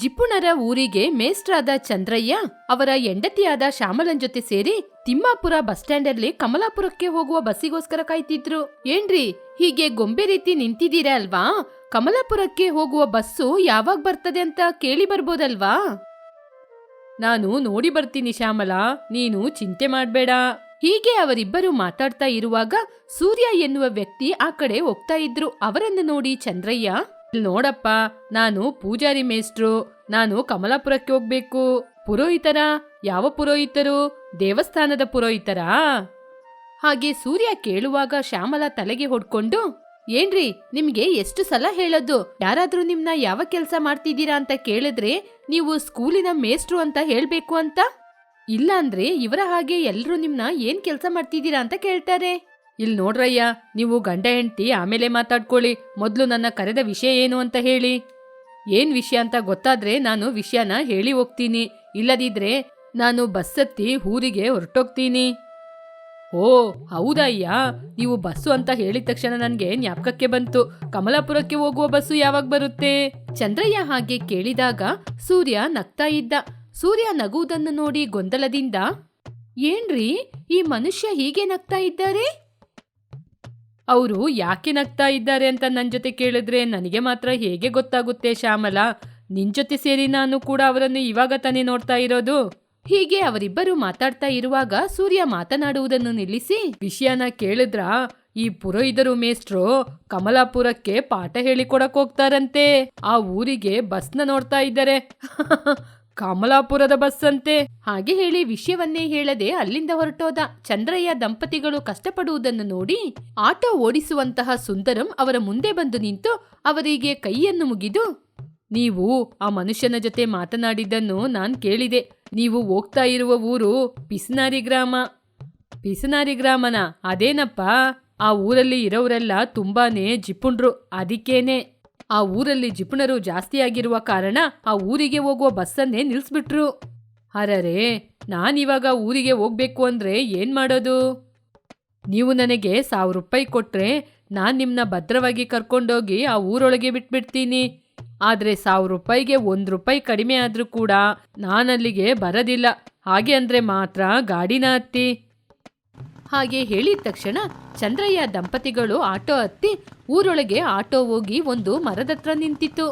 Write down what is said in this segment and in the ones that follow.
ಜಿಪ್ಪುಣರ ಊರಿಗೆ ಮೇಸ್ಟ್ರಾದ ಚಂದ್ರಯ್ಯ ಅವರ ಹೆಂಡತಿಯಾದ ಶ್ಯಾಮಲನ್ ಜೊತೆ ಸೇರಿ ತಿಮ್ಮಾಪುರ ಬಸ್ ಸ್ಟ್ಯಾಂಡಲ್ಲಿ ಕಮಲಾಪುರಕ್ಕೆ ಹೋಗುವ ಬಸ್ಸಿಗೋಸ್ಕರ ಕಾಯ್ತಿದ್ರು. ಏನ್ರಿ, ಹೀಗೆ ಗೊಂಬೆ ರೀತಿ ನಿಂತಿದ್ದೀರಾ ಅಲ್ವಾ ಕಮಲಾಪುರಕ್ಕೆ ಹೋಗುವ ಬಸ್ಸು ಯಾವಾಗ ಬರ್ತದೆ ಅಂತ ಕೇಳಿ ಬರ್ಬೋದಲ್ವಾ? ನಾನು ನೋಡಿ ಬರ್ತೀನಿ ಶ್ಯಾಮಲಾ, ನೀನು ಚಿಂತೆ ಮಾಡ್ಬೇಡ. ಹೀಗೆ ಅವರಿಬ್ಬರು ಮಾತಾಡ್ತಾ ಇರುವಾಗ ಸೂರ್ಯ ಎನ್ನುವ ವ್ಯಕ್ತಿ ಆ ಕಡೆ ಹೋಗ್ತಾ ಇದ್ರು. ಅವರನ್ನು ನೋಡಿ ಚಂದ್ರಯ್ಯ "ಇಲ್ಲ್ ನೋಡಪ್ಪ, ನಾನು ಪೂಜಾರಿ ಮೇಷ್ಟ್ರು, ನಾನು ಕಮಲಾಪುರಕ್ಕೆ ಹೋಗ್ಬೇಕು. ಪುರೋಹಿತರ? ಯಾವ ಪುರೋಹಿತರು? ದೇವಸ್ಥಾನದ ಪುರೋಹಿತರಾ? ಹಾಗೆ ಸೂರ್ಯ ಕೇಳುವಾಗ ಶ್ಯಾಮಲ ತಲೆಗೆ ಹೊಡ್ಕೊಂಡು, ಏನ್ರಿ, ನಿಮ್ಗೆ ಎಷ್ಟು ಸಲ ಹೇಳೋದು? ಯಾರಾದ್ರೂ ನಿಮ್ನ ಯಾವ ಕೆಲ್ಸ ಮಾಡ್ತಿದ್ದೀರಾ ಅಂತ ಕೇಳಿದ್ರೆ ನೀವು ಸ್ಕೂಲಿನ ಮೇಸ್ಟ್ರು ಅಂತ ಹೇಳ್ಬೇಕು ಅಂತ? ಇಲ್ಲಾಂದ್ರೆ ಇವರ ಹಾಗೆ ಎಲ್ರು ನಿಮ್ನ ಏನ್ ಕೆಲ್ಸ ಮಾಡ್ತಿದ್ದೀರಾ ಅಂತ ಕೇಳ್ತಾರೆ. ಇಲ್ ನೋಡ್ರಯ್ಯ, ನೀವು ಗಂಡ ಹೆಂಡತಿ ಆಮೇಲೆ ಮಾತಾಡ್ಕೊಳ್ಳಿ. ಮೊದಲು ನನ್ನ ಕರೆದ ವಿಷಯ ಏನು ಅಂತ ಹೇಳಿ. ಏನ್ ವಿಷಯ ಅಂತ ಗೊತ್ತಾದ್ರೆ ನಾನು ವಿಷಯನ ಹೇಳಿ ಹೋಗ್ತೀನಿ. ಇಲ್ಲದಿದ್ರೆ ನಾನು ಬಸ್ಸತ್ತಿ ಊರಿಗೆ ಹೊರಟೋಗ್ತೀನಿ. ಓ, ಹೌದಯ್ಯ. ನೀವು ಬಸ್ಸು ಅಂತ ಹೇಳಿದ ತಕ್ಷಣ ನನಗೆ ಜ್ಞಾಪಕಕ್ಕೆ ಬಂತು. ಕಮಲಾಪುರಕ್ಕೆ ಹೋಗುವ ಬಸ್ಸು ಯಾವಾಗ ಬರುತ್ತೆ? ಚಂದ್ರಯ್ಯ ಹಾಗೆ ಕೇಳಿದಾಗ ಸೂರ್ಯ ನಗ್ತಾ ಇದ್ದ. ಸೂರ್ಯ ನಗುವುದನ್ನು ನೋಡಿ ಗೊಂದಲದಿಂದ, ಏನ್ರಿ, ಈ ಮನುಷ್ಯ ಹೀಗೆ ನಗ್ತಾ ಇದ್ದಾರೆ? ಅವರು ಯಾಕೆ ನಗ್ತಾ ಇದ್ದಾರೆ ಅಂತ ನನ್ನ ಜೊತೆ ಕೇಳಿದ್ರೆ ನನಗೆ ಮಾತ್ರ ಹೇಗೆ ಗೊತ್ತಾಗುತ್ತೆ ಶ್ಯಾಮಲ? ನಿನ್ ಜೊತೆ ಸೇರಿ ನಾನು ಕೂಡ ಅವರನ್ನು ಇವಾಗ ತಾನೇ ನೋಡ್ತಾ ಇರೋದು. ಹೀಗೆ ಅವರಿಬ್ಬರು ಮಾತಾಡ್ತಾ ಇರುವಾಗ ಸೂರ್ಯ ಮಾತನಾಡುವುದನ್ನು ನಿಲ್ಲಿಸಿ, ವಿಷಯನ ಕೇಳಿದ್ರ? ಈ ಪುರೋಹಿತರು ಮೇಸ್ಟ್ರು ಕಮಲಾಪುರಕ್ಕೆ ಪಾಠ ಹೇಳಿಕೊಡಕ್ ಹೋಗ್ತಾರಂತೆ. ಆ ಊರಿಗೆ ಬಸ್ನ ನೋಡ್ತಾ ಇದ್ದಾರೆ. ಕಮಲಾಪುರದ ಬಸ್ಸಂತೆ. ಹಾಗೆ ಹೇಳಿ ವಿಷಯವನ್ನೇ ಹೇಳದೆ ಅಲ್ಲಿಂದ ಹೊರಟೋದ. ಚಂದ್ರಯ್ಯ ದಂಪತಿಗಳು ಕಷ್ಟಪಡುವುದನ್ನು ನೋಡಿ ಆಟೋ ಓಡಿಸುವಂತಹ ಸುಂದರಂ ಅವರ ಮುಂದೆ ಬಂದು ನಿಂತು ಅವರಿಗೆ ಕೈಯನ್ನು ಮುಗಿದು, ನೀವು ಆ ಮನುಷ್ಯನ ಜೊತೆ ಮಾತನಾಡಿದ್ದನ್ನು ನಾನ್ ಕೇಳಿದೆ. ನೀವು ಹೋಗ್ತಾ ಇರುವ ಊರು ಪಿಸನಾರಿ ಗ್ರಾಮ. ಪಿಸನಾರಿ ಗ್ರಾಮನ ಅದೇನಪ್ಪ? ಆ ಊರಲ್ಲಿ ಇರೋರೆಲ್ಲ ತುಂಬಾನೇ ಜಿಪುಂಡ್ರು ಅದಕ್ಕೇನೆ ಆ ಊರಲ್ಲಿ ಜಿಪುಣರು ಜಾಸ್ತಿ ಆಗಿರುವ ಕಾರಣ ಆ ಊರಿಗೆ ಹೋಗುವ ಬಸ್ಸನ್ನೇ ನಿಲ್ಲಿಸ್ಬಿಟ್ರು ಅರರೇ ನಾನಿವಾಗ ಊರಿಗೆ ಹೋಗ್ಬೇಕು ಅಂದ್ರೆ ಏನ್ ಮಾಡೋದು? ನೀವು ನನಗೆ ಸಾವಿರ ರೂಪಾಯಿ ಕೊಟ್ರೆ ನಾನು ನಿಮ್ನ ಭದ್ರವಾಗಿ ಕರ್ಕೊಂಡೋಗಿ ಆ ಊರೊಳಗೆ ಬಿಟ್ಬಿಡ್ತೀನಿ. ಆದ್ರೆ ಸಾವಿರ ರೂಪಾಯಿಗೆ ಒಂದು ರೂಪಾಯಿ ಕಡಿಮೆ ಆದ್ರೂ ಕೂಡ ನಾನಲ್ಲಿಗೆ ಬರೋದಿಲ್ಲ. ಹಾಗೆ ಅಂದ್ರೆ ಮಾತ್ರ ಗಾಡಿನ ಹತ್ತಿ. ಹಾಗೆ ಹೇಳಿದ ತಕ್ಷಣ ಚಂದ್ರಯ್ಯ ದಂಪತಿಗಳು ಆಟೋ ಹತ್ತಿ ಊರೊಳಗೆ ಆಟೋ ಹೋಗಿ ಒಂದು ಮರದತ್ರ ನಿಂತಿತ್ತು.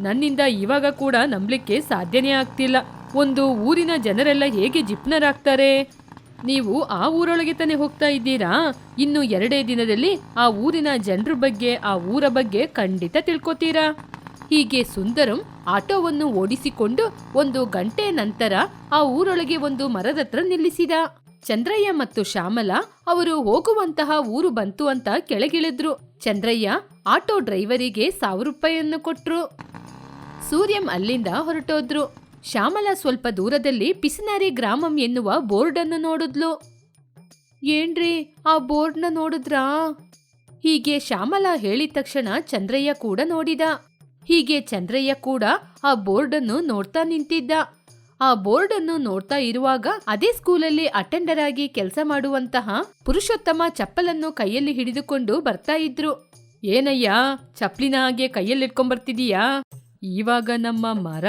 ನನ್ನಿಂದ ಇವಾಗ ಕೂಡ ನಂಬಲಿಕ್ಕೆ ಸಾಧ್ಯನೇ ಆಗ್ತಿಲ್ಲ. ಒಂದು ಊರಿನ ಜನರೆಲ್ಲ ಹೇಗೆ ಜಿಪ್ನರಾಗ್ತಾರೆ? ನೀವು ಆ ಊರೊಳಗೆ ತಾನೇ ಹೋಗ್ತಾ ಇದ್ದೀರಾ? ಇನ್ನು ಎರಡೇ ದಿನದಲ್ಲಿ ಆ ಊರಿನ ಜನರ ಬಗ್ಗೆ, ಆ ಊರ ಬಗ್ಗೆ ಖಂಡಿತ ತಿಳ್ಕೊತೀರಾ? ಹೀಗೆ ಸುಂದರಂ ಆಟೋವನ್ನು ಓಡಿಸಿಕೊಂಡು ಒಂದು ಗಂಟೆ ನಂತರ ಆ ಊರೊಳಗೆ ಒಂದು ಮರದತ್ರ ನಿಲ್ಲಿಸಿದ. ಚಂದ್ರಯ್ಯ ಮತ್ತು ಶ್ಯಾಮಲ ಅವರು ಹೋಗುವಂತಹ ಊರು ಬಂತು ಅಂತ ಕೆಳಗಿಳಿದ್ರು. ಚಂದ್ರಯ್ಯ ಆಟೋ ಡ್ರೈವರಿಗೆ ಸಾವಿರ ರೂಪಾಯಿಯನ್ನು ಕೊಟ್ರು. ಸೂರ್ಯಂ ಅಲ್ಲಿಂದ ಹೊರಟೋದ್ರು. ಶ್ಯಾಮಲ ಸ್ವಲ್ಪ ದೂರದಲ್ಲಿ ಪಿಸಿನಾರಿ ಗ್ರಾಮಂ ಎನ್ನುವ ಬೋರ್ಡ್ ಅನ್ನು ನೋಡಿದ್ಲು. ಏನ್ರಿ ಆ ಬೋರ್ಡ್ನ ನೋಡಿದ್ರಾ? ಹೀಗೆ ಶ್ಯಾಮಲ ಹೇಳಿದ ತಕ್ಷಣ ಚಂದ್ರಯ್ಯ ಕೂಡ ನೋಡಿದ. ಹೀಗೆ ಚಂದ್ರಯ್ಯ ಕೂಡ ಆ ಬೋರ್ಡ್ ಅನ್ನು ನೋಡ್ತಾ ನಿಂತಿದ್ದ. ಆ ಬೋರ್ಡ್ ಅನ್ನು ನೋಡ್ತಾ ಇರುವಾಗ ಅದೇ ಸ್ಕೂಲಲ್ಲಿ ಅಟೆಂಡರ್ ಆಗಿ ಕೆಲಸ ಮಾಡುವಂತಹ ಪುರುಷೋತ್ತಮ ಚಪ್ಪಲನ್ನು ಕೈಯಲ್ಲಿ ಹಿಡಿದುಕೊಂಡು ಬರ್ತಾ ಇದ್ರು. ಏನಯ್ಯ, ಚಪ್ಪಲಿನ ಹಾಗೆ ಕೈಯಲ್ಲಿ ಇಟ್ಕೊಂಡ್ಬರ್ತಿದೀಯಾ? ಇವಾಗ ನಮ್ಮ ಮರ.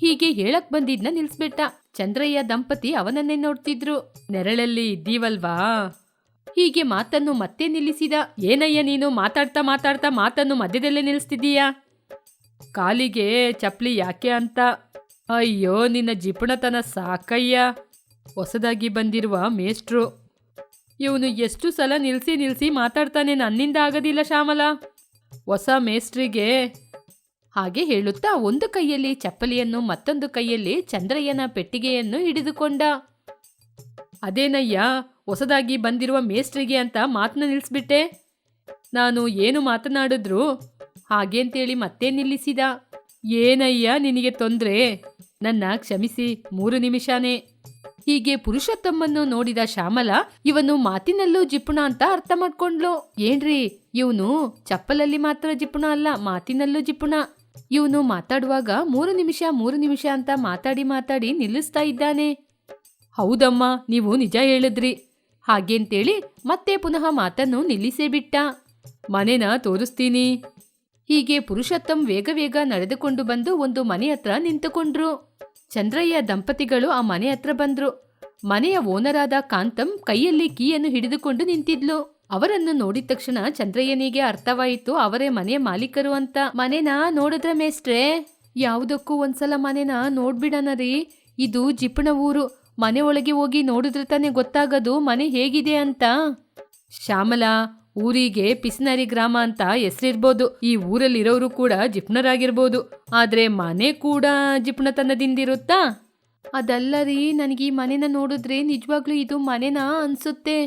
ಹೀಗೆ ಹೇಳಕ್ ಬಂದಿದ್ನ ನಿಲ್ಸ್ಬಿಟ್ಟ. ಚಂದ್ರಯ್ಯ ದಂಪತಿ ಅವನನ್ನೇ ನೋಡ್ತಿದ್ರು. ನೆರಳಲ್ಲಿ ಇದ್ದೀವಲ್ವಾ? ಹೀಗೆ ಮಾತನ್ನು ಮತ್ತೆ ನಿಲ್ಲಿಸಿದ. ಏನಯ್ಯ, ನೀನು ಮಾತಾಡ್ತಾ ಮಾತಾಡ್ತಾ ಮಾತನ್ನು ಮಧ್ಯದಲ್ಲೇ ನಿಲ್ಲಿಸ್ತಿದೀಯಾ ಕಾಲಿಗೆ ಚಪ್ಪಲಿ ಯಾಕೆ ಅಂತ ಅಯ್ಯೋ, ನಿನ್ನ ಜಿಪುಣತನ ಸಾಕಯ್ಯ. ಹೊಸದಾಗಿ ಬಂದಿರುವ ಮೇಷ್ಟ್ರು. ಇವನು ಎಷ್ಟು ಸಲ ನಿಲ್ಸಿ ನಿಲ್ಸಿ ಮಾತಾಡ್ತಾನೆ ನನ್ನಿಂದ ಆಗೋದಿಲ್ಲ ಶ್ಯಾಮಲ. ಹೊಸ ಮೇಸ್ಟ್ರಿಗೆ ಹಾಗೆ ಹೇಳುತ್ತಾ ಒಂದು ಕೈಯಲ್ಲಿ ಚಪ್ಪಲಿಯನ್ನು, ಮತ್ತೊಂದು ಕೈಯಲ್ಲಿ ಚಂದ್ರಯ್ಯನ ಪೆಟ್ಟಿಗೆಯನ್ನು ಹಿಡಿದುಕೊಂಡ. ಅದೇನಯ್ಯ, ಹೊಸದಾಗಿ ಬಂದಿರುವ ಮೇಸ್ಟ್ರಿಗೆ ಅಂತ ಮಾತನ್ನ ನಿಲ್ಲಿಸ್ಬಿಟ್ಟೆ ನಾನು ಏನು ಮಾತನಾಡಿದ್ರು ಹಾಗೇಂತೇಳಿ ಮತ್ತೆ ನಿಲ್ಲಿಸಿದ. ಏನಯ್ಯ ನಿನಗೆ ತೊಂದ್ರೆ? ನನ್ನ ಕ್ಷಮಿಸಿ, ಮೂರು ನಿಮಿಷನೇ. ಹೀಗೆ ಪುರುಷೋತ್ತಮ್ಮನ್ನು ನೋಡಿದ ಶ್ಯಾಮಲ, ಇವನು ಮಾತಿನಲ್ಲೂ ಜಿಪುಣ ಅಂತ ಅರ್ಥ ಮಾಡ್ಕೊಂಡ್ಲು. ಏನ್ರಿ, ಇವನು ಚಪ್ಪಲಲ್ಲಿ ಮಾತ್ರ ಜಿಪುಣ ಅಲ್ಲ, ಮಾತಿನಲ್ಲೂ ಜಿಪುಣ. ಇವನು ಮಾತಾಡುವಾಗ ಮೂರು ನಿಮಿಷ ಮೂರು ನಿಮಿಷ ಅಂತ ಮಾತಾಡಿ ಮಾತಾಡಿ ನಿಲ್ಲಿಸ್ತಾ ಇದ್ದಾನೆ. ಹೌದಮ್ಮ, ನೀವು ನಿಜ ಹೇಳಿದ್ರಿ. ಹಾಗೇಂತೇಳಿ ಮತ್ತೆ ಪುನಃ ಮಾತನ್ನು ನಿಲ್ಲಿಸೇ ಬಿಟ್ಟ. ಮನೆನ ತೋರಿಸ್ತೀನಿ. ಹೀಗೆ ಪುರುಷೋತ್ತಮ್ ವೇಗ ವೇಗ ನಡೆದುಕೊಂಡು ಬಂದು ಒಂದು ಮನೆ ಹತ್ರ ನಿಂತುಕೊಂಡ್ರು. ಚಂದ್ರಯ್ಯ ದಂಪತಿಗಳು ಆ ಮನೆ ಹತ್ರ ಬಂದ್ರು. ಮನೆಯ ಓನರಾದ ಕಾಂತಂ ಕೈಯಲ್ಲಿ ಕೀಯನ್ನು ಹಿಡಿದುಕೊಂಡು ನಿಂತಿದ್ಲು. ಅವರನ್ನು ನೋಡಿದ ತಕ್ಷಣ ಚಂದ್ರಯ್ಯನಿಗೆ ಅರ್ಥವಾಯಿತು, ಅವರೇ ಮನೆಯ ಮಾಲೀಕರು ಅಂತ. ಮನೆನ ನೋಡಿದ್ರ ಮೇಸ್ಟ್ರೆ ಯಾವುದಕ್ಕೂ ಒಂದ್ಸಲ ಮನೆನ ನೋಡ್ಬಿಡಣ ರೀ. ಇದು ಜಿಪಣ ಊರು. ಮನೆ ಒಳಗೆ ಹೋಗಿ ನೋಡಿದ್ರೆ ತಾನೇ ಗೊತ್ತಾಗದು ಮನೆ ಹೇಗಿದೆ ಅಂತ. ಶ್ಯಾಮಲಾ ಊರಿಗೆ ಪಿಸ್ನರಿ ಗ್ರಾಮ ಅಂತ ಹೆಸರಿರ್ಬೋದು. ಈ ಊರಲ್ಲಿರೋರು ಕೂಡ ಜಿಪ್ನರಾಗಿರ್ಬೋದು. ಆದ್ರೆ ಮನೆ ಕೂಡ ಜಿಪ್ನತನದಿಂದಿರುತ್ತಾ? ಅದಲ್ಲ ರೀ ನನಗೆ ಈ ಮನೆನ ನೋಡಿದ್ರೆ ನಿಜವಾಗ್ಲೂ ಇದು ಮನೆನಾ ಅನ್ಸುತ್ತೆ.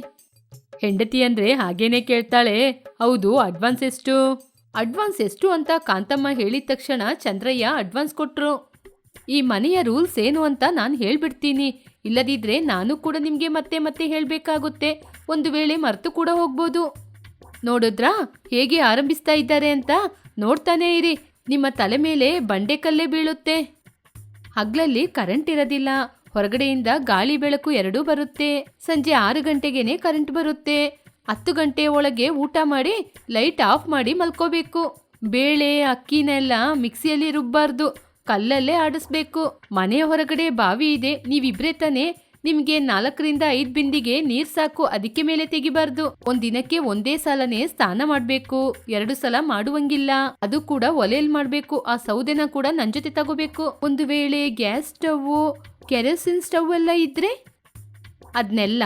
ಹೆಂಡತಿ ಅಂದ್ರೆ ಹಾಗೇನೆ ಕೇಳ್ತಾಳೆ. ಹೌದು, ಅಡ್ವಾನ್ಸ್ ಎಷ್ಟು? ಅಡ್ವಾನ್ಸ್ ಎಷ್ಟು ಅಂತ ಕಾಂತಮ್ಮ ಹೇಳಿದ ತಕ್ಷಣ ಚಂದ್ರಯ್ಯ ಅಡ್ವಾನ್ಸ್ ಕೊಟ್ರು. ಈ ಮನೆಯ ರೂಲ್ಸ್ ಏನು ಅಂತ ನಾನು ಹೇಳ್ಬಿಡ್ತೀನಿ. ಇಲ್ಲದಿದ್ರೆ ನಾನು ಕೂಡ ನಿಮಗೆ ಮತ್ತೆ ಮತ್ತೆ ಹೇಳಬೇಕಾಗುತ್ತೆ. ಒಂದು ವೇಳೆ ಮರೆತು ಕೂಡ ಹೋಗ್ಬೋದು. ನೋಡಿದ್ರಾ? ಹೇಗೆ ಆರಂಭಿಸ್ತಾ ಇದ್ದಾರೆ ಅಂತ ನೋಡ್ತಾನೆ ಇರಿ. ನಿಮ್ಮ ತಲೆ ಮೇಲೆ ಬಂಡೆಕಲ್ಲೇ ಬೀಳುತ್ತೆ. ಹಗ್ಲಲ್ಲಿ ಕರೆಂಟ್ ಇರೋದಿಲ್ಲ. ಹೊರಗಡೆಯಿಂದ ಗಾಳಿ ಬೆಳಕು ಎರಡೂ ಬರುತ್ತೆ. ಸಂಜೆ ಆರು ಗಂಟೆಗೇನೆ ಕರೆಂಟ್ ಬರುತ್ತೆ. ಹತ್ತು ಗಂಟೆ ಒಳಗೆ ಊಟ ಮಾಡಿ ಲೈಟ್ ಆಫ್ ಮಾಡಿ ಮಲ್ಕೋಬೇಕು. ಬೇಳೆ, ಅಕ್ಕಿನೆಲ್ಲ ಮಿಕ್ಸಿಯಲ್ಲಿ ರುಬ್ಬಾರ್ದು. ಕಲ್ಲಲ್ಲೇ ಆಡಿಸ್ಬೇಕು. ಮನೆಯ ಹೊರಗಡೆ ಬಾವಿ ಇದೆ. ನೀವಿಬ್ರೇ ತಾನೇ ನಿಮ್ಗೆ ನಾಲ್ಕರಿಂದ ಐದು ಬಿಂದಿಗೆ ನೀರ್ ಸಾಕು, ಅದಕ್ಕೆ ಮೇಲೆ ತೆಗಿಬಾರ್ದು. ಒಂದ್ ದಿನಕ್ಕೆ ಒಂದೇ ಸಲನೇ ಸ್ನಾನ ಮಾಡ್ಬೇಕು. ಎರಡು ಸಲ ಮಾಡುವಂಗಿಲ್ಲ. ಅದು ಕೂಡ ಒಲೆಯಲ್ಲಿ ಮಾಡ್ಬೇಕು. ಆ ಸೌದೆನ ಕೂಡ ನನ್ ಜೊತೆ ತಗೋಬೇಕು. ಒಂದು ವೇಳೆ ಗ್ಯಾಸ್ ಸ್ಟವ್, ಕೆರೋಸಿನ್ ಸ್ಟವ್ ಎಲ್ಲ ಇದ್ರೆ? ಅದನ್ನೆಲ್ಲ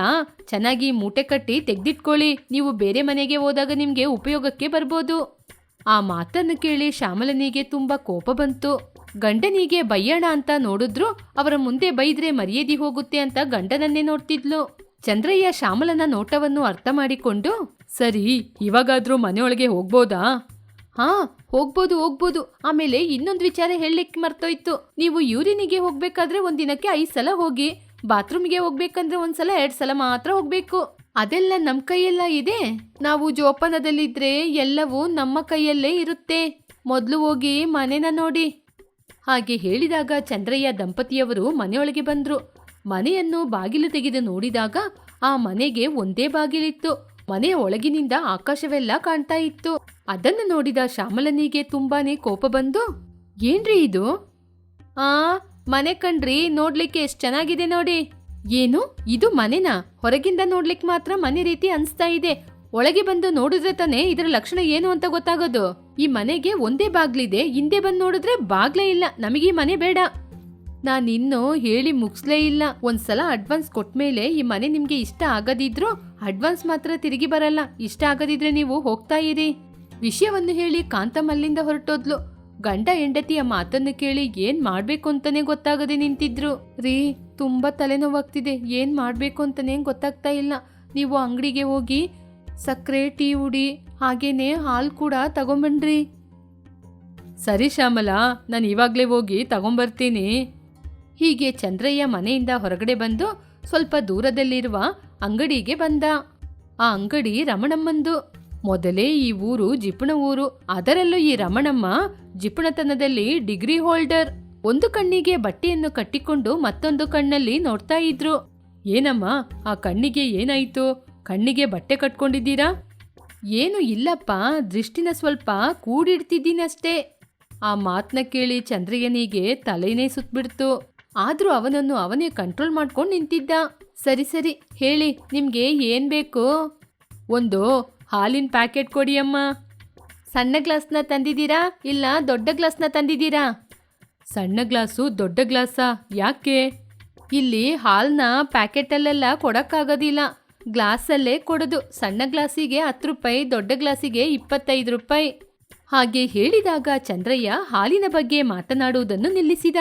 ಚೆನ್ನಾಗಿ ಮೂಟೆ ಕಟ್ಟಿ ತೆಗ್ದಿಟ್ಕೊಳ್ಳಿ. ನೀವು ಬೇರೆ ಮನೆಗೆ ಹೋದಾಗ ನಿಮ್ಗೆ ಉಪಯೋಗಕ್ಕೆ ಬರ್ಬೋದು. ಆ ಮಾತನ್ನು ಕೇಳಿ ಶ್ಯಾಮಲನಿಗೆ ತುಂಬಾ ಕೋಪ ಬಂತು. ಗಂಡನಿಗೆ ಬೈಯೋಣ ಅಂತ ನೋಡಿದ್ರು ಅವರ ಮುಂದೆ ಬೈದ್ರೆ ಮರ್ಯಾದೆ ಹೋಗುತ್ತೆ ಅಂತ ಗಂಡನನ್ನೇ ನೋಡ್ತಿದ್ಲು. ಚಂದ್ರಯ್ಯ ಶ್ಯಾಮಲನ ನೋಟವನ್ನು ಅರ್ಥ ಮಾಡಿಕೊಂಡು, ಸರಿ, ಇವಾಗಾದ್ರೂ ಮನೆಯೊಳಗೆ ಹೋಗ್ಬೋದಾ? ಹಾ, ಹೋಗ್ಬೋದು ಹೋಗ್ಬೋದು. ಆಮೇಲೆ ಇನ್ನೊಂದು ವಿಚಾರ ಹೇಳಲಿಕ್ಕೆ ಮರ್ತೋಯ್ತು. ನೀವು ಯೂರಿನಿಗೆ ಹೋಗ್ಬೇಕಾದ್ರೆ ಒಂದಿನಕ್ಕೆ ಐದು ಸಲ ಹೋಗಿ, ಬಾತ್ರೂಮ್ಗೆ ಹೋಗ್ಬೇಕಂದ್ರೆ ಒಂದ್ಸಲ ಎರಡು ಸಲ ಮಾತ್ರ ಹೋಗ್ಬೇಕು. ಅದೆಲ್ಲ ನಮ್ಮ ಕೈಯೆಲ್ಲ ಇದೆ. ನಾವು ಜೋಪಾನದಲ್ಲಿದ್ರೆ ಎಲ್ಲವೂ ನಮ್ಮ ಕೈಯಲ್ಲೇ ಇರುತ್ತೆ. ಮೊದಲು ಹೋಗಿ ಮನೆನ ನೋಡಿ. ಹಾಗೆ ಹೇಳಿದಾಗ ಚಂದ್ರಯ್ಯ ದಂಪತಿಯವರು ಮನೆಯೊಳಗೆ ಬಂದರು. ಮನೆಯನ್ನು ಬಾಗಿಲು ತೆಗೆದು ನೋಡಿದಾಗ ಆ ಮನೆಗೆ ಒಂದೇ ಬಾಗಿಲಿತ್ತು. ಮನೆಯ ಒಳಗಿನಿಂದ ಆಕಾಶವೆಲ್ಲ ಕಾಣ್ತಾ ಇತ್ತು. ಅದನ್ನು ನೋಡಿದ ಶ್ಯಾಮಲನಿಗೆ ತುಂಬಾನೇ ಕೋಪ ಬಂದು, ಏನ್ರಿ ಇದು? ಆ, ಮನೆ ಕಣ್ರಿ, ನೋಡ್ಲಿಕ್ಕೆ ಎಷ್ಟು ಚೆನ್ನಾಗಿದೆ ನೋಡಿ. ಏನು? ಇದು ಮನೆನಾ? ಹೊರಗಿಂದ ನೋಡ್ಲಿಕ್ಕೆ ಮಾತ್ರ ಮನೆ ರೀತಿ ಅನಿಸ್ತಾ ಇದೆ. ಒಳಗೆ ಬಂದು ನೋಡಿದ್ರೆ ತಾನೇ ಇದರ ಲಕ್ಷಣ ಏನು ಅಂತ ಗೊತ್ತಾಗೋದು. ಈ ಮನೆಗೆ ಒಂದೇ ಬಾಗ್ಲಿದೆ, ಹಿಂದೆ ಬಂದು ನೋಡಿದ್ರೆ ಬಾಗ್ಲೇ ಇಲ್ಲ, ನಮಗೆ ಈ ಮನೆ ಬೇಡ. ನಾನಿನ್ನು ಹೇಳಿ ಮುಗಿಸ್ಲೇ ಇಲ್ಲ. ಒಂದ್ಸಲ ಅಡ್ವಾನ್ಸ್ ಕೊಟ್ಮೇಲೆ ಈ ಮನೆ ನಿಮ್ಗೆ ಇಷ್ಟ ಆಗದಿದ್ರು ಅಡ್ವಾನ್ಸ್ ಮಾತ್ರ ತಿರುಗಿ ಬರಲ್ಲ. ಇಷ್ಟ ಆಗದಿದ್ರೆ ನೀವು ಹೋಗ್ತಾ ಇರಿ. ವಿಷಯವನ್ನು ಹೇಳಿ ಕಾಂತಮಲ್ಲಿಂದ ಹೊರಟೋದ್ಲು. ಗಂಡ ಹೆಂಡತಿಯ ಮಾತನ್ನು ಕೇಳಿ ಏನ್ ಮಾಡ್ಬೇಕು ಅಂತಾನೆ ಗೊತ್ತಾಗದೆ ನಿಂತಿದ್ರು. ರೀ, ತುಂಬಾ ತಲೆನೋವಾಗ್ತಿದೆ. ಏನ್ ಮಾಡ್ಬೇಕು ಅಂತಾನೆ ಗೊತ್ತಾಗ್ತಾ ಇಲ್ಲ. ನೀವು ಅಂಗಡಿಗೆ ಹೋಗಿ ಸಕ್ಕರೆ ಟೀ ಉಡಿ ಹಾಗೇನೆ ಹಾಲು ಕೂಡ ತಗೊಂಬನ್ರಿ. ಸರಿ ಶ್ಯಾಮಲಾ, ನಾನು ಇವಾಗ್ಲೇ ಹೋಗಿ ತಗೊಂಬರ್ತೀನಿ. ಹೀಗೆ ಚಂದ್ರಯ್ಯ ಮನೆಯಿಂದ ಹೊರಗಡೆ ಬಂದು ಸ್ವಲ್ಪ ದೂರದಲ್ಲಿರುವ ಅಂಗಡಿಗೆ ಬಂದ. ಆ ಅಂಗಡಿ ರಮಣಮ್ಮಂದು. ಮೊದಲೇ ಈ ಊರು ಜಿಪುಣ ಊರು, ಅದರಲ್ಲೂ ಈ ರಮಣಮ್ಮ ಜಿಪುಣತನದಲ್ಲಿ ಡಿಗ್ರಿ ಹೋಲ್ಡರ್. ಒಂದು ಕಣ್ಣಿಗೆ ಬಟ್ಟೆಯನ್ನು ಕಟ್ಟಿಕೊಂಡು ಮತ್ತೊಂದು ಕಣ್ಣಲ್ಲಿ ನೋಡ್ತಾ ಇದ್ರು. ಏನಮ್ಮ, ಆ ಕಣ್ಣಿಗೆ ಏನಾಯ್ತು? ಕಣ್ಣಿಗೆ ಬಟ್ಟೆ ಕಟ್ಕೊಂಡಿದ್ದೀರಾ? ಏನು ಇಲ್ಲಪ್ಪ, ದೃಷ್ಟಿನ ಸ್ವಲ್ಪ ಕೂಡಿಡ್ತಿದ್ದೀನಷ್ಟೇ. ಆ ಮಾತನ್ನ ಕೇಳಿ ಚಂದ್ರಯ್ಯನಿಗೆ ತಲೆನೇ ಸುತ್ತಬಿಡ್ತು ಆದ್ರೂ ಅವನನ್ನು ಅವನೇ ಕಂಟ್ರೋಲ್ ಮಾಡ್ಕೊಂಡು ನಿಂತಿದ್ದ. ಸರಿ ಸರಿ, ಹೇಳಿ, ನಿಮಗೆ ಏನು ಬೇಕು? ಒಂದು ಹಾಲಿನ ಪ್ಯಾಕೆಟ್ ಕೊಡಿ ಅಮ್ಮ. ಸಣ್ಣ ಗ್ಲಾಸ್ನ ತಂದಿದ್ದೀರಾ, ಇಲ್ಲ ದೊಡ್ಡ ಗ್ಲಾಸ್ನ ತಂದಿದ್ದೀರಾ? ಸಣ್ಣ ಗ್ಲಾಸು ದೊಡ್ಡ ಗ್ಲಾಸಾ, ಯಾಕೆ? ಇಲ್ಲಿ ಹಾಲ್ನ ಪ್ಯಾಕೆಟಲ್ಲೆಲ್ಲ ಕೊಡಕ್ಕಾಗೋದಿಲ್ಲ. ಗ್ಲಾಸಲ್ಲೇ ಕೊಡೋದು. ಸಣ್ಣ ಗ್ಲಾಸಿಗೆ ಹತ್ತು ರೂಪಾಯಿ, ದೊಡ್ಡ ಗ್ಲಾಸಿಗೆ ಇಪ್ಪತ್ತೈದು ರೂಪಾಯಿ. ಹಾಗೆ ಹೇಳಿದಾಗ ಚಂದ್ರಯ್ಯ ಹಾಲಿನ ಬಗ್ಗೆ ಮಾತನಾಡುವುದನ್ನು ನಿಲ್ಲಿಸಿದ.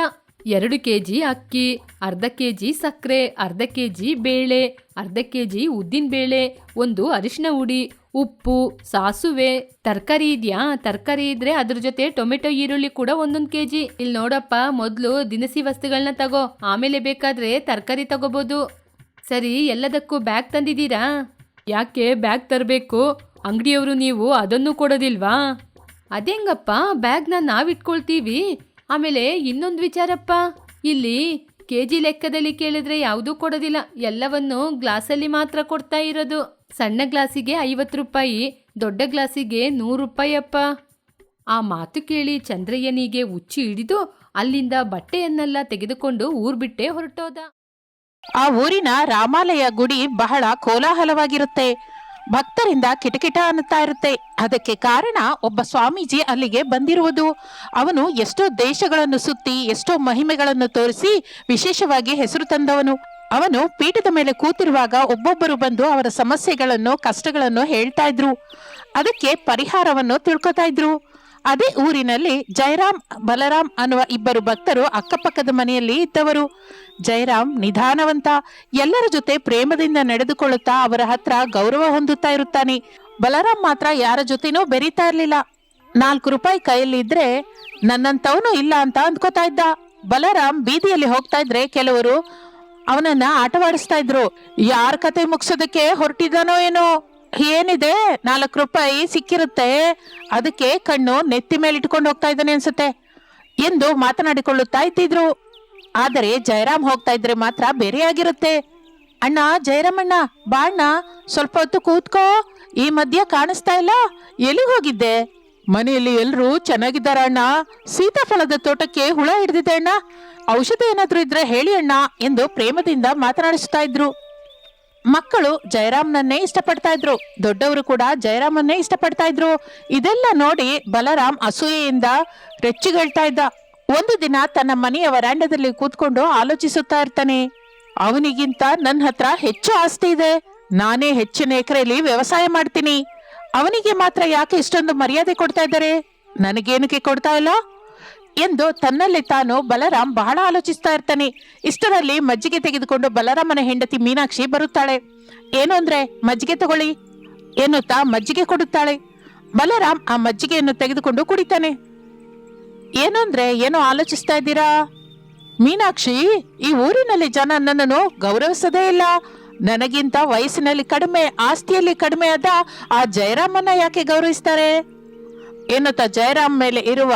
ಎರಡು ಕೆ ಜಿ ಅಕ್ಕಿ, ಅರ್ಧ ಕೆ ಜಿ ಸಕ್ಕರೆ, ಅರ್ಧ ಕೆ ಜಿ ಬೇಳೆ, ಅರ್ಧ ಕೆಜಿ ಉದ್ದಿನ ಬೇಳೆ, ಒಂದು ಅರಿಶಿನ ಹುಡಿ, ಉಪ್ಪು, ಸಾಸುವೆ. ತರಕಾರಿ ಇದೆಯಾ? ತರಕಾರಿ ಇದ್ರೆ ಅದ್ರ ಜೊತೆ ಟೊಮೆಟೊ, ಈರುಳ್ಳಿ ಕೂಡ ಒಂದೊಂದು ಕೆಜಿ. ಇಲ್ಲಿ ನೋಡಪ್ಪ, ಮೊದಲು ದಿನಸಿ ವಸ್ತುಗಳನ್ನ ತಗೋ. ಆಮೇಲೆ ಬೇಕಾದ್ರೆ ತರಕಾರಿ ತಗೋಬೋದು. ಸರಿ, ಎಲ್ಲದಕ್ಕೂ ಬ್ಯಾಗ್ ತಂದಿದ್ದೀರಾ? ಯಾಕೆ ಬ್ಯಾಗ್ ತರಬೇಕು? ಅಂಗಡಿಯವರು ನೀವು ಅದನ್ನು ಕೊಡೋದಿಲ್ವಾ? ಅದೇಂಗಪ್ಪ ಬ್ಯಾಗ್ನ ನಾವಿಟ್ಕೊಳ್ತೀವಿ. ಆಮೇಲೆ ಇನ್ನೊಂದು ವಿಚಾರಪ್ಪ. ಇಲ್ಲಿ ಕೆ ಜಿ ಲೆಕ್ಕದಲ್ಲಿ ಕೇಳಿದ್ರೆ ಯಾವುದೂ ಕೊಡೋದಿಲ್ಲ. ಎಲ್ಲವನ್ನು ಗ್ಲಾಸಲ್ಲಿ ಮಾತ್ರ ಕೊಡ್ತಾ ಇರೋದು. ಸಣ್ಣ ಗ್ಲಾಸಿಗೆ ಐವತ್ತು ರೂಪಾಯಿ, ದೊಡ್ಡ ಗ್ಲಾಸಿಗೆ ನೂರು ರೂಪಾಯಿ ಅಪ್ಪ. ಆ ಮಾತು ಕೇಳಿ ಚಂದ್ರಯ್ಯನಿಗೆ ಉಚ್ಚಿ ಹಿಡಿದು ಅಲ್ಲಿಂದ ಬಟ್ಟೆಯನ್ನೆಲ್ಲ ತೆಗೆದುಕೊಂಡು ಊರ್ಬಿಟ್ಟೆ ಹೊರಟೋದ. ಆ ಊರಿನ ರಾಮಾಲಯ ಗುಡಿ ಬಹಳ ಕೋಲಾಹಲವಾಗಿರುತ್ತೆ. ಭಕ್ತರಿಂದ ಕಿಟಕಿಟ ಅನ್ನುತ್ತಾ ಇರುತ್ತೆ. ಅದಕ್ಕೆ ಕಾರಣ ಒಬ್ಬ ಸ್ವಾಮೀಜಿ ಅಲ್ಲಿಗೆ ಬಂದಿರುವುದು. ಅವನು ಎಷ್ಟೋ ದೇಶಗಳನ್ನು ಸುತ್ತಿ, ಎಷ್ಟೋ ಮಹಿಮೆಗಳನ್ನು ತೋರಿಸಿ ವಿಶೇಷವಾಗಿ ಹೆಸರು ತಂದವನು. ಅವನು ಪೀಠದ ಮೇಲೆ ಕೂತಿರುವಾಗ ಒಬ್ಬೊಬ್ಬರು ಬಂದು ಅವರ ಸಮಸ್ಯೆಗಳನ್ನು, ಕಷ್ಟಗಳನ್ನು ಹೇಳ್ತಾ ಇದ್ರು. ಅದಕ್ಕೆ ಪರಿಹಾರವನ್ನು ತಿಳ್ಕೊತಾ ಇದ್ರು. ಅದೇ ಊರಿನಲ್ಲಿ ಜಯರಾಮ್ ಬಲರಾಮ್ ಅನ್ನುವ ಇಬ್ಬರು ಭಕ್ತರು ಅಕ್ಕಪಕ್ಕದ ಮನೆಯಲ್ಲಿ ಇದ್ದವರು. ಜಯರಾಮ್ ನಿಧಾನವಂತ, ಎಲ್ಲರ ಜೊತೆ ಪ್ರೇಮದಿಂದ ನಡೆದುಕೊಳ್ಳುತ್ತಾ ಅವರ ಹತ್ರ ಗೌರವ ಹೊಂದುತ್ತಾ ಇರುತ್ತಾನೆ. ಬಲರಾಮ್ ಮಾತ್ರ ಯಾರ ಜೊತೆನೂ ಬೆರೀತಾ ಇರಲಿಲ್ಲ. ನಾಲ್ಕು ರೂಪಾಯಿ ಕೈಯಲ್ಲಿ ಇದ್ರೆ ನನ್ನಂತವನು ಇಲ್ಲ ಅಂತ ಅಂದ್ಕೋತಾ ಇದ್ದ. ಬಲರಾಮ್ ಬೀದಿಯಲ್ಲಿ ಹೋಗ್ತಾ ಇದ್ರೆ ಕೆಲವರು ಅವನನ್ನ ಆಟವಾಡಿಸ್ತಾ ಇದ್ರು. ಯಾರ ಕತೆ ಮುಗಿಸೋದಕ್ಕೆ ಹೊರಟಿದ್ದಾನೋ ಏನೋ? ಏನಿದೆ? ನಾಲ್ಕು ರೂಪಾಯಿ ಸಿಕ್ಕಿರುತ್ತೆ. ಅದಕ್ಕೆ ಕಣ್ಣು ನೆತ್ತಿ ಮೇಲೆ ಇಟ್ಕೊಂಡು ಹೋಗ್ತಾ ಇದ್ದಾನೆ ಅನ್ಸುತ್ತೆ. ಎಂದು ಮಾತನಾಡಿಕೊಳ್ಳುತ್ತಾ ಇದ್ದಿದ್ರು. ಆದರೆ ಜಯರಾಮ್ ಹೋಗ್ತಾ ಇದ್ರೆ ಮಾತ್ರ ಬೇರೆಯಾಗಿರುತ್ತೆ. ಅಣ್ಣ, ಜಯರಾಮಣ್ಣ, ಬಾಣ್ಣ, ಸ್ವಲ್ಪ ಹೊತ್ತು ಕೂತ್ಕೋ. ಈ ಮಧ್ಯ ಕಾಣಿಸ್ತಾ ಇಲ್ಲ. ಎಲ್ಲಿಗೆ ಹೋಗಿದ್ದೆ? ಮನೆಯಲ್ಲಿ ಎಲ್ಲರೂ ಚೆನ್ನಾಗಿದ್ದಾರ ಅಣ್ಣ? ಸೀತಾಫಲದ ತೋಟಕ್ಕೆ ಹುಳ ಹಿಡಿದಿದೆ ಅಣ್ಣ. ಔಷಧ ಏನಾದ್ರೂ ಇದ್ರೆ ಹೇಳಿ ಅಣ್ಣ ಎಂದು ಪ್ರೇಮದಿಂದ ಮಾತನಾಡಿಸ್ತಾ ಇದ್ರು. ಮಕ್ಕಳು ಜಯರಾಮ್ನನ್ನೇ ಇಷ್ಟಪಡ್ತಾ ಇದ್ರು. ದೊಡ್ಡವರು ಕೂಡ ಜಯರಾಮನ್ನೇ ಇಷ್ಟಪಡ್ತಾ ಇದ್ರು. ಇದೆಲ್ಲ ನೋಡಿ ಬಲರಾಮ್ ಅಸೂಯೆಯಿಂದ ರೆಚ್ಚಿಗೇಳ್ತಾ ಇದ್ದ. ಒಂದು ದಿನ ತನ್ನ ಮನೆಯ ವರಾಂಡದಲ್ಲಿ ಕೂತ್ಕೊಂಡು ಆಲೋಚಿಸುತ್ತಾ ಇರ್ತಾನೆ. ಅವನಿಗಿಂತ ನನ್ನ ಹತ್ರ ಹೆಚ್ಚು ಆಸ್ತಿ ಇದೆ. ನಾನೇ ಹೆಚ್ಚಿನ ಎಕರೆಯಲ್ಲಿ ವ್ಯವಸಾಯ ಮಾಡ್ತೀನಿ. ಅವನಿಗೆ ಮಾತ್ರ ಯಾಕೆ ಇಷ್ಟೊಂದು ಮರ್ಯಾದೆ ಕೊಡ್ತಾ ಇದ್ದಾರೆ? ನನಗೇನಕ್ಕೆ ಕೊಡ್ತಾ ಇಲ್ಲ? ಎಂದು ತನ್ನಲ್ಲಿ ತಾನು ಬಲರಾಮ್ ಬಹಳ ಆಲೋಚಿಸ್ತಾ ಇರ್ತಾನೆ. ಇಷ್ಟರಲ್ಲಿ ಮಜ್ಜಿಗೆ ತೆಗೆದುಕೊಂಡು ಬಲರಾಮನ ಹೆಂಡತಿ ಮೀನಾಕ್ಷಿ ಬರುತ್ತಾಳೆ. ಏನು ಅಂದ್ರೆ, ಮಜ್ಜಿಗೆ ತಗೊಳ್ಳಿ ಎನ್ನುತ್ತಾ ಮಜ್ಜಿಗೆ ಕೊಡುತ್ತಾಳೆ. ಬಲರಾಮ್ ಆ ಮಜ್ಜಿಗೆಯನ್ನು ತೆಗೆದುಕೊಂಡು ಕುಡಿತಾನೆ. ಏನು ಅಂದ್ರೆ, ಏನೋ ಆಲೋಚಿಸ್ತಾ ಇದ್ದೀರಾ? ಮೀನಾಕ್ಷಿ, ಈ ಊರಿನಲ್ಲಿ ಜನ ನನ್ನನ್ನು ಗೌರವಿಸದೇ ಇಲ್ಲ. ನನಗಿಂತ ವಯಸ್ಸಿನಲ್ಲಿ ಕಡಿಮೆ, ಆಸ್ತಿಯಲ್ಲಿ ಕಡಿಮೆ ಆದ ಆ ಜಯರಾಮನ್ನ ಯಾಕೆ ಗೌರವಿಸ್ತಾರೆ? ಎನ್ನುತ್ತಾ ಜಯರಾಮ್ ಮೇಲೆ ಇರುವ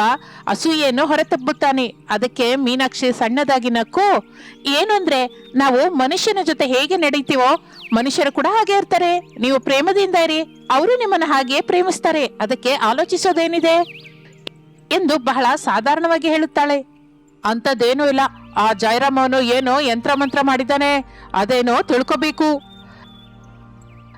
ಅಸೂಯೆಯನ್ನು ಹೊರತಬ್ಬುತ್ತಾನೆ ಅದಕ್ಕೆ ಮೀನಾಕ್ಷಿ ಸಣ್ಣದಾಗಿ ನಕ್ಕು, ಏನು ಅಂದ್ರೆ, ನಾವು ಮನುಷ್ಯನ ಜೊತೆ ಹೇಗೆ ನಡೀತೀವೋ, ಮನುಷ್ಯರು ಕೂಡ ಹಾಗೆ ಇರ್ತಾರೆ. ನೀವು ಪ್ರೇಮದಿಂದ ಇರಿ, ಅವರು ನಿಮ್ಮನ್ನ ಹಾಗೆ ಪ್ರೇಮಿಸ್ತಾರೆ. ಅದಕ್ಕೆ ಆಲೋಚಿಸೋದೇನಿದೆ? ಎಂದು ಬಹಳ ಸಾಧಾರಣವಾಗಿ ಹೇಳುತ್ತಾಳೆ. ಅಂಥದ್ದೇನೂ ಇಲ್ಲ. ಆ ಜಯರಾಮ್ ಏನೋ ಯಂತ್ರ ಮಂತ್ರ ಮಾಡಿದ್ದಾನೆ. ಅದೇನೋ ತಿಳ್ಕೋಬೇಕು.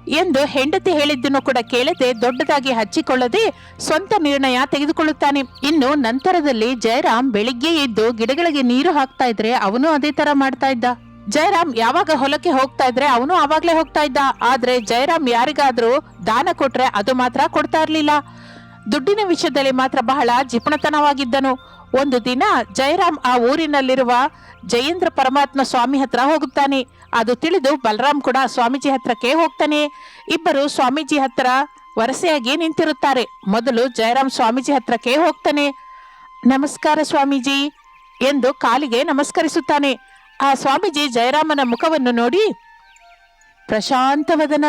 ಎಂದು ಹೆಂಡತಿ ಹೇಳಿದ್ದನ್ನು ಕೂಡ ಕೇಳದೆ ದೊಡ್ಡದಾಗಿ ಹಚ್ಚಿಕೊಳ್ಳದೆ ಸ್ವಂತ ನಿರ್ಣಯ ತೆಗೆದುಕೊಳ್ಳುತ್ತಾನೆ. ಇನ್ನು ನಂತರದಲ್ಲಿ ಜಯರಾಮ್ ಬೆಳಿಗ್ಗೆ ಎದ್ದು ಗಿಡಗಳಿಗೆ ನೀರು ಹಾಕ್ತಾ ಇದ್ರೆ ಅವನು ಅದೇ ತರ ಮಾಡ್ತಾ ಇದ್ದ. ಜಯರಾಮ್ ಯಾವಾಗ ಹೊಲಕ್ಕೆ ಹೋಗ್ತಾ ಇದ್ರೆ ಅವನು ಆವಾಗ್ಲೇ ಹೋಗ್ತಾ ಇದ್ದ. ಆದ್ರೆ ಜಯರಾಮ್ ಯಾರಿಗಾದ್ರೂ ದಾನ ಕೊಟ್ರೆ ಅದು ಮಾತ್ರ ಕೊಡ್ತಾ ಇರ್ಲಿಲ್ಲ. ದುಡ್ಡಿನ ವಿಷಯದಲ್ಲಿ ಮಾತ್ರ ಬಹಳ ಜಿಪಣತನವಾಗಿದ್ದನು. ಒಂದು ದಿನ ಜಯರಾಮ್ ಆ ಊರಿನಲ್ಲಿರುವ ಜಯೇಂದ್ರ ಪರಮಾತ್ಮ ಸ್ವಾಮಿ ಹತ್ರ ಹೋಗುತ್ತಾನೆ. ಅದು ತಿಳಿದು ಬಲರಾಮ್ ಕೂಡ ಸ್ವಾಮೀಜಿ ಹತ್ರಕ್ಕೆ ಹೋಗ್ತಾನೆ. ಇಬ್ಬರು ಸ್ವಾಮೀಜಿ ಹತ್ರ ವರಸೆಯಾಗಿ ನಿಂತಿರುತ್ತಾರೆ. ಮೊದಲು ಜಯರಾಮ್ ಸ್ವಾಮೀಜಿ ಹತ್ರಕ್ಕೆ ಹೋಗ್ತಾನೆ. ನಮಸ್ಕಾರ ಸ್ವಾಮೀಜಿ ಎಂದು ಕಾಲಿಗೆ ನಮಸ್ಕರಿಸುತ್ತಾನೆ. ಆ ಸ್ವಾಮೀಜಿ ಜಯರಾಮನ ಮುಖವನ್ನು ನೋಡಿ ಪ್ರಶಾಂತವದನ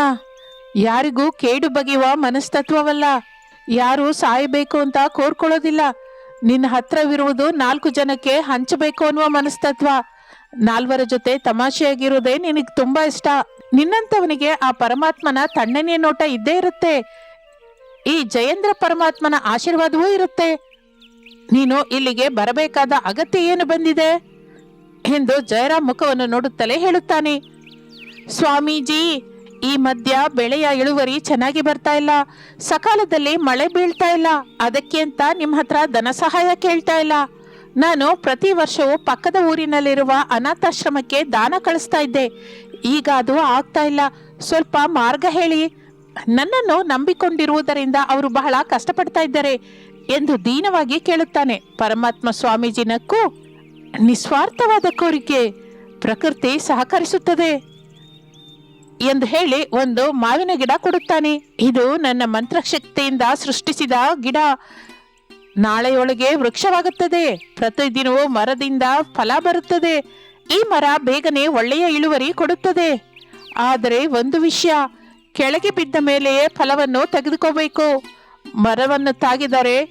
ಯಾರಿಗೂ ಕೇಡು ಬಗೆಯುವ ಮನಸ್ತತ್ವವಲ್ಲ. ಯಾರು ಸಾಯಬೇಕು ಅಂತ ಕೋರ್ಕೊಳ್ಳೋದಿಲ್ಲ. ನಿನ್ನ ಹತ್ರವಿರುವುದು ನಾಲ್ಕು ಜನಕ್ಕೆ ಹಂಚಬೇಕು ಅನ್ನುವ ಮನಸ್ತತ್ವ. ನಾಲ್ವರ ಜೊತೆ ತಮಾಷೆಯಾಗಿರುವುದೇ ನಿನಗೆ ತುಂಬಾ ಇಷ್ಟ. ನಿನ್ನಂತವನಿಗೆ ಆ ಪರಮಾತ್ಮನ ತಣ್ಣನೆಯ ನೋಟ ಇದ್ದೇ ಇರುತ್ತೆ. ಈ ಜಯೇಂದ್ರ ಪರಮಾತ್ಮನ ಆಶೀರ್ವಾದವೂ ಇರುತ್ತೆ. ನೀನು ಇಲ್ಲಿಗೆ ಬರಬೇಕಾದ ಅಗತ್ಯ ಏನು ಬಂದಿದೆ? ಎಂದು ಜಯರಾಮ್ ಮುಖವನ್ನು ನೋಡುತ್ತಲೇ ಹೇಳುತ್ತಾನೆ. ಸ್ವಾಮೀಜಿ ಈ ಮಧ್ಯ ಬೆಳೆಯ ಇಳುವರಿ ಚೆನ್ನಾಗಿ ಬರ್ತಾ ಇಲ್ಲ. ಸಕಾಲದಲ್ಲಿ ಮಳೆ ಬೀಳ್ತಾ ಇಲ್ಲ. ಅದಕ್ಕೆ ಅಂತ ನಿಮ್ಮ ಹತ್ರ ಧನ ಸಹಾಯ ಕೇಳ್ತಾ ಇಲ್ಲ. ನಾನು ಪ್ರತಿ ವರ್ಷವೂ ಪಕ್ಕದ ಊರಿನಲ್ಲಿರುವ ಅನಾಥಾಶ್ರಮಕ್ಕೆ ದಾನ ಕಳಿಸ್ತಾ ಇದ್ದೆ. ಈಗ ಅದು ಆಗ್ತಾ ಇಲ್ಲ. ಸ್ವಲ್ಪ ಮಾರ್ಗ ಹೇಳಿ. ನನ್ನನ್ನು ನಂಬಿಕೊಂಡಿರುವುದರಿಂದ ಅವರು ಬಹಳ ಕಷ್ಟಪಡ್ತಾ ಇದ್ದಾರೆ ಎಂದು ದೀನವಾಗಿ ಕೇಳುತ್ತಾನೆ. ಪರಮಾತ್ಮ ಸ್ವಾಮೀಜಿನಕ್ಕೂ ನಿಸ್ವಾರ್ಥವಾದ ಕೋರಿಕೆ. ಪ್ರಕೃತಿ ಸಹಕರಿಸುತ್ತದೆ. ಎಂದು ಹೇಳಿ ಒಂದು ಮಾವಿನ ಗಿಡ ಕೊಡುತ್ತಾನೆ. ಇದು ನನ್ನ ಮಂತ್ರಶಕ್ತಿಯಿಂದ ಸೃಷ್ಟಿಸಿದ ಗಿಡ. ನಾಳೆಯೊಳಗೆ ವೃಕ್ಷವಾಗುತ್ತದೆ. ಪ್ರತಿದಿನವೂ ಮರದಿಂದ ಫಲ ಬರುತ್ತದೆ. ಈ ಮರ ಬೇಗನೆ ಒಳ್ಳೆಯ ಇಳುವರಿ ಕೊಡುತ್ತದೆ. ಆದರೆ ಒಂದು ವಿಷಯ, ಕೆಳಗೆ ಬಿದ್ದ ಮೇಲೆಯೇ ಫಲವನ್ನು ತೆಗೆದುಕೋಬೇಕು. ಮರವನ್ನು ತಾಗಿದರೆ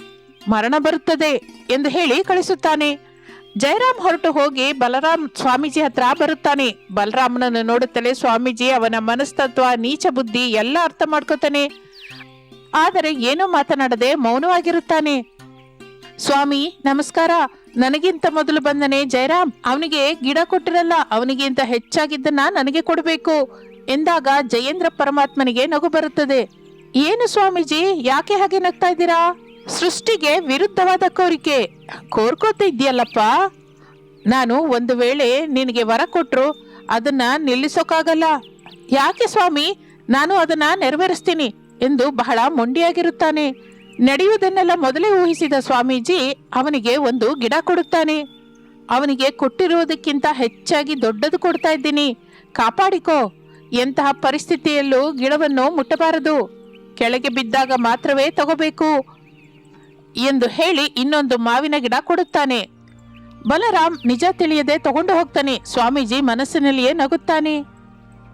ಮರಣ ಬರುತ್ತದೆ ಎಂದು ಹೇಳಿ ಕಳಿಸುತ್ತಾನೆ. ಜಯರಾಮ್ ಹೊರಟು ಹೋಗಿ ಬಲರಾಮ್ ಸ್ವಾಮೀಜಿ ಹತ್ರ ಬರುತ್ತಾನೆ. ಬಲರಾಮನನ್ನು ನೋಡುತ್ತಲೇ ಸ್ವಾಮೀಜಿ ಅವನ ಮನಸ್ತತ್ವ, ನೀಚ ಬುದ್ಧಿ ಎಲ್ಲ ಅರ್ಥ ಮಾಡ್ಕೋತಾನೆ. ಆದರೆ ಏನೂ ಮಾತನಾಡದೆ ಮೌನವಾಗಿರುತ್ತಾನೆ. ಸ್ವಾಮಿ, ನಮಸ್ಕಾರ. ನನಗಿಂತ ಮೊದಲು ಬಂದನೆ ಜಯರಾಮ್. ಅವನಿಗೆ ಗಿಡ ಕೊಟ್ಟಿರಲ್ಲ, ಅವನಿಗಿಂತ ಹೆಚ್ಚಾಗಿದ್ದನ್ನ ನನಗೆ ಕೊಡಬೇಕು. ಎಂದಾಗ ಜಯೇಂದ್ರ ಪರಮಾತ್ಮನಿಗೆ ನಗು ಬರುತ್ತದೆ. ಏನು ಸ್ವಾಮೀಜಿ, ಯಾಕೆ ಹಾಗೆ ನಗ್ತಾ ಇದ್ದೀರಾ? ಸೃಷ್ಟಿಗೆ ವಿರುದ್ಧವಾದ ಕೋರಿಕೆ. ಕೋರ್ಕೋತ ಇದೆಯಲ್ಲಪ್ಪ ನಾನು ಒಂದು ವೇಳೆ ನಿನಗೆ ವರ ಕೊಟ್ಟರು ಅದನ್ನ ನಿಲ್ಲಿಸೋಕ್ಕಾಗಲ್ಲ ಯಾಕೆ ಸ್ವಾಮಿ? ನಾನು ಅದನ್ನ ನೆರವೇರಿಸ್ತೀನಿ ಎಂದು ಬಹಳ ಮೊಂಡಿಯಾಗಿರುತ್ತಾನೆ. ನಡೆಯುವುದನ್ನೆಲ್ಲ ಮೊದಲೇ ಊಹಿಸಿದ ಸ್ವಾಮೀಜಿ ಅವನಿಗೆ ಒಂದು ಗಿಡ ಕೊಡುತ್ತಾನೆ. ಅವನಿಗೆ ಕೊಟ್ಟಿರುವುದಕ್ಕಿಂತ ಹೆಚ್ಚಾಗಿ ದೊಡ್ಡದು ಕೊಡ್ತಾ ಇದ್ದೀನಿ. ಕಾಪಾಡಿಕೋ. ಎಂತಹ ಪರಿಸ್ಥಿತಿಯಲ್ಲೂ ಗಿಡವನ್ನು ಮುಟ್ಟಬಾರದು. ಕೆಳಗೆ ಬಿದ್ದಾಗ ಮಾತ್ರವೇ ತಗೋಬೇಕು. ಎಂದು ಹೇಳಿ ಇನ್ನೊಂದು ಮಾವಿನ ಗಿಡ ಕೊಡುತ್ತಾನೆ. ಬಲರಾಮ್ ನಿಜ ತಿಳಿಯದೆ ತಗೊಂಡು ಹೋಗ್ತಾನೆ. ಸ್ವಾಮೀಜಿ ಮನಸ್ಸಿನಲ್ಲಿಯೇ ನಗುತ್ತಾನೆ.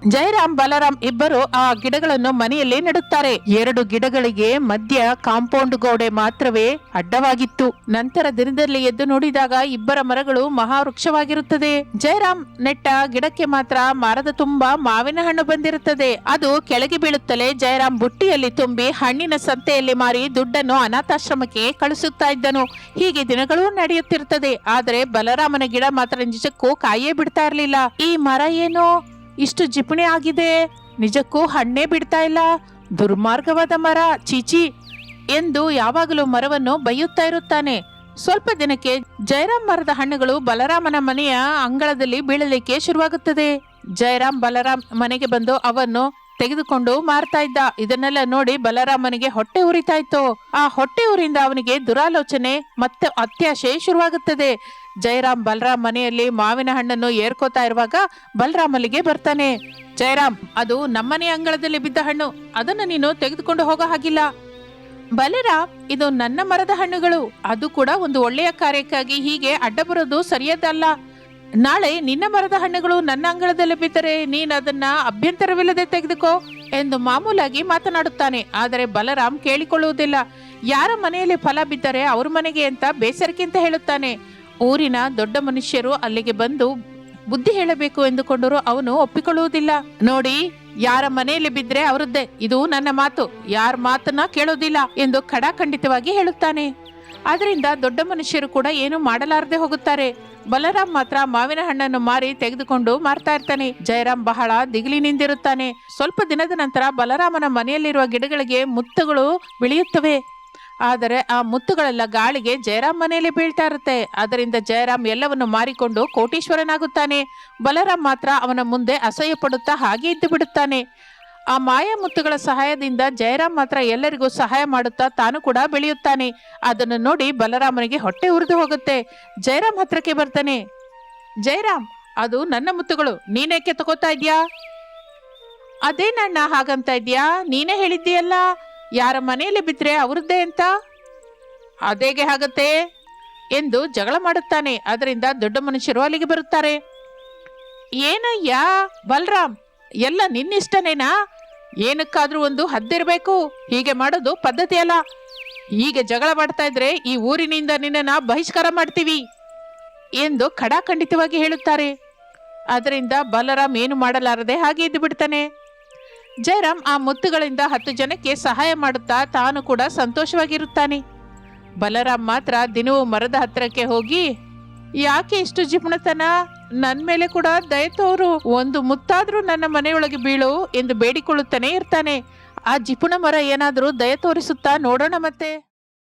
ಜಯರಾಮ್, ಬಲರಾಮ್ ಇಬ್ಬರು ಆ ಗಿಡಗಳನ್ನು ಮನೆಯಲ್ಲಿ ನೆಡುತ್ತಾರೆ. ಎರಡು ಗಿಡಗಳಿಗೆ ಮಧ್ಯ ಕಾಂಪೌಂಡ್ ಗೋಡೆ ಮಾತ್ರವೇ ಅಡ್ಡವಾಗಿತ್ತು. ನಂತರ ದಿನದಲ್ಲಿ ಎದ್ದು ನೋಡಿದಾಗ ಇಬ್ಬರ ಮರಗಳು ಮಹಾವೃಕ್ಷವಾಗಿರುತ್ತದೆ. ಜಯರಾಮ್ ನೆಟ್ಟ, ಗಿಡಕ್ಕೆ ಮಾತ್ರ ಮರದ ತುಂಬಾ ಮಾವಿನ ಹಣ್ಣು ಬಂದಿರುತ್ತದೆ. ಅದು ಕೆಳಗೆ ಬೀಳುತ್ತಲೇ ಜಯರಾಮ್ ಬುಟ್ಟಿಯಲ್ಲಿ ತುಂಬಿ ಹಣ್ಣಿನ ಸಂತೆಯಲ್ಲಿ ಮಾರಿ ದುಡ್ಡನ್ನು ಅನಾಥಾಶ್ರಮಕ್ಕೆ ಕಳಿಸುತ್ತಾ ಇದ್ದನು. ಹೀಗೆ ದಿನಗಳೂ ನಡೆಯುತ್ತಿರುತ್ತದೆ. ಆದರೆ ಬಲರಾಮನ ಗಿಡ ಮಾತ್ರ ನಿಜಕ್ಕೂ ಕಾಯೇ ಬಿಡ್ತಾ ಇರಲಿಲ್ಲ. ಈ ಮರ ಏನೋ? ಇಷ್ಟು ಜಿಪಣಿ ಆಗಿದೆ. ನಿಜಕ್ಕೂ ಹಣ್ಣೇ ಬಿಡ್ತಾ ಇಲ್ಲ. ದುರ್ಮಾರ್ಗವಾದ ಮರ, ಚೀಚಿ ಎಂದು ಯಾವಾಗಲೂ ಮರವನ್ನು ಬೈಯುತ್ತಾ ಇರುತ್ತಾನೆ. ಸ್ವಲ್ಪ ದಿನಕ್ಕೆ ಜಯರಾಮ್ ಮರದ ಹಣ್ಣುಗಳು ಬಲರಾಮನ ಮನೆಯ ಅಂಗಳದಲ್ಲಿ ಬೀಳಲಿಕ್ಕೆ ಶುರುವಾಗುತ್ತದೆ. ಜಯರಾಮ್ ಬಲರಾಮ್ ಮನೆಗೆ ಬಂದು ಅವನ್ನು ತೆಗೆದುಕೊಂಡು ಮಾರ್ತಾ ಇದ್ದ. ಇದನ್ನೆಲ್ಲ ನೋಡಿ ಬಲರಾಮನಿಗೆ ಹೊಟ್ಟೆ ಉರಿತಾ ಇತ್ತು ಆ ಹೊಟ್ಟೆ ಊರಿಂದ ಅವನಿಗೆ ದುರಾಲೋಚನೆ, ಮತ್ತೆ ಅತ್ಯಾಶೆ ಶುರುವಾಗುತ್ತದೆ. ಜಯರಾಮ್ ಬಲರಾಮ್ ಮನೆಯಲ್ಲಿ ಮಾವಿನ ಹಣ್ಣನ್ನು ಏರ್ಕೋತಾ ಇರುವಾಗ ಬಲರಾಮಲ್ಲಿಗೆ ಬರ್ತಾನೆ. ಜಯರಾಮ್, ಅದು ನಮ್ಮನೆ ಅಂಗಳದಲ್ಲಿ ಬಿದ್ದ ಹಣ್ಣು. ಅದನ್ನು ನೀನು ತೆಗೆದುಕೊಂಡು ಹೋಗೋ ಹಾಗಿಲ್ಲ. ಬಲರಾಮ್, ಇದು ನನ್ನ ಮರದ ಹಣ್ಣುಗಳು. ಅದು ಕೂಡ ಒಂದು ಒಳ್ಳೆಯ ಕಾರ್ಯಕ್ಕಾಗಿ ಹೀಗೆ ಅಡ್ಡ ಬರೋದು ಸರಿಯದಲ್ಲ. ನಾಳೆ ನಿನ್ನ ಮರದ ಹಣ್ಣುಗಳು ನನ್ನ ಅಂಗಳದಲ್ಲಿ ಬಿದ್ದರೆ ನೀನು ಅದನ್ನ ಅಭ್ಯಂತರವಿಲ್ಲದೆ ತೆಗೆದುಕೋ ಎಂದು ಮಾಮೂಲಾಗಿ ಮಾತನಾಡುತ್ತಾನೆ. ಆದರೆ ಬಲರಾಮ್ ಕೇಳಿಕೊಳ್ಳುವುದಿಲ್ಲ. ಯಾರ ಮನೆಯಲ್ಲಿ ಫಲ ಬಿದ್ದರೆ ಅವ್ರ ಮನೆಗೆ ಅಂತ ಬೇಸರಕ್ಕಿಂತ ಹೇಳುತ್ತಾನೆ. ಊರಿನ ದೊಡ್ಡ ಮನುಷ್ಯರು ಅಲ್ಲಿಗೆ ಬಂದು ಬುದ್ಧಿ ಹೇಳಬೇಕು ಎಂದುಕೊಂಡರು ಅವನು ಒಪ್ಪಿಕೊಳ್ಳುವುದಿಲ್ಲ. ನೋಡಿ, ಯಾರ ಮನೆಯಲ್ಲಿ ಬಿದ್ರೆ ಅವರದ್ದೇ. ಇದು ನನ್ನ ಮಾತು. ಯಾರ ಮಾತನ್ನ ಕೇಳೋದಿಲ್ಲ ಎಂದು ಖಡಾಖಂಡಿತವಾಗಿ ಹೇಳುತ್ತಾನೆ. ಆದ್ರಿಂದ ದೊಡ್ಡ ಮನುಷ್ಯರು ಕೂಡ ಏನು ಮಾಡಲಾರದೆ ಹೋಗುತ್ತಾರೆ. ಬಲರಾಮ್ ಮಾತ್ರ ಮಾವಿನ ಹಣ್ಣನ್ನು ಮಾರಿ ತೆಗೆದುಕೊಂಡು ಮಾರ್ತಾ ಇರ್ತಾನೆ. ಜಯರಾಮ್ ಬಹಳ ದಿಗಿಲಿನಿಂದಿರುತ್ತಾನೆ. ಸ್ವಲ್ಪ ದಿನದ ನಂತರ ಬಲರಾಮನ ಮನೆಯಲ್ಲಿರುವ ಗಿಡಗಳಿಗೆ ಮುತ್ತುಗಳು ಬೆಳೆಯುತ್ತವೆ. ಆದರೆ ಆ ಮುತ್ತುಗಳೆಲ್ಲ ಗಾಳಿಗೆ ಜಯರಾಮ್ ಮನೆಯಲ್ಲಿ ಬೀಳ್ತಾ ಇರುತ್ತೆ. ಅದರಿಂದ ಜಯರಾಮ್ ಎಲ್ಲವನ್ನು ಮಾರಿಕೊಂಡು ಕೋಟೀಶ್ವರನಾಗುತ್ತಾನೆ. ಬಲರಾಮ್ ಮಾತ್ರ ಅವನ ಮುಂದೆ ಅಸಹ್ಯ ಪಡುತ್ತಾ ಹಾಗೆ ಇದ್ದು ಬಿಡುತ್ತಾನೆ. ಆ ಮಾಯಾ ಮುತ್ತುಗಳ ಸಹಾಯದಿಂದ ಜಯರಾಮ್ ಮಾತ್ರ ಎಲ್ಲರಿಗೂ ಸಹಾಯ ಮಾಡುತ್ತಾ ತಾನು ಕೂಡ ಬೆಳೆಯುತ್ತಾನೆ. ಅದನ್ನು ನೋಡಿ ಬಲರಾಮನಿಗೆ ಹೊಟ್ಟೆ ಉರಿದು ಹೋಗುತ್ತೆ. ಜಯರಾಮ್ ಹತ್ರಕ್ಕೆ ಬರ್ತಾನೆ. ಜಯರಾಮ್, ಅದು ನನ್ನ ಮುತ್ತುಗಳು. ನೀನೇಕೆ ತಗೋತಾ ಇದ್ಯಾ ಅದೇನಣ್ಣ ಹಾಗಂತ ಇದ್ಯಾ ನೀನೇ ಹೇಳಿದ್ದೀಯಲ್ಲ? ಯಾರ ಮನೆಯಲ್ಲಿ ಬಿದ್ದರೆ ಅವರದ್ದೇ ಅಂತ? ಅದೇಗೆ ಆಗತ್ತೆ ಎಂದು ಜಗಳ ಮಾಡುತ್ತಾನೆ. ಅದರಿಂದ ದೊಡ್ಡ ಮನುಷ್ಯರು ಅಲ್ಲಿಗೆ ಬರುತ್ತಾರೆ. ಏನಯ್ಯ? ಬಲರಾಮ್ ಎಲ್ಲ ನಿನ್ನಿಷ್ಟನೇನಾ? ಏನಕ್ಕಾದ್ರೂ ಒಂದು ಹದ್ದಿರಬೇಕು. ಹೀಗೆ ಮಾಡೋದು ಪದ್ಧತಿ ಅಲ್ಲ. ಹೀಗೆ ಜಗಳ ಮಾಡ್ತಾ ಇದ್ರೆ ಈ ಊರಿನಿಂದ ನಿನ್ನನ್ನು ಬಹಿಷ್ಕಾರ ಮಾಡ್ತೀವಿ ಎಂದು ಖಡಾಖಂಡಿತವಾಗಿ ಹೇಳುತ್ತಾರೆ. ಅದರಿಂದ ಬಲರಾಮ್ ಏನು ಮಾಡಲಾರದೆ ಹಾಗೆ ಇದ್ದು ಬಿಡ್ತಾನೆ. ಜಯರಾಮ್ ಆ ಮುತ್ತುಗಳಿಂದ ಹತ್ತು ಜನಕ್ಕೆ ಸಹಾಯ ಮಾಡುತ್ತಾ ತಾನು ಕೂಡ ಸಂತೋಷವಾಗಿರುತ್ತಾನೆ. ಬಲರಾಮ್ ಮಾತ್ರ ದಿನವೂ ಮರದ ಹತ್ತಿರಕ್ಕೆ ಹೋಗಿ, ಯಾಕೆ ಇಷ್ಟು ಜಿಪುಣತನ? ನನ್ನ ಮೇಲೆ ಕೂಡ ದಯ ತೋರು. ಒಂದು ಮುತ್ತಾದ್ರೂ ನನ್ನ ಮನೆಯೊಳಗೆ ಬೀಳು ಎಂದು ಬೇಡಿಕೊಳ್ಳುತ್ತಾನೆ ಇರ್ತಾನೆ. ಆ ಜಿಪುಣ ಮರ ಏನಾದರೂ ದಯ ತೋರಿಸುತ್ತಾ ನೋಡೋಣ ಮತ್ತೆ.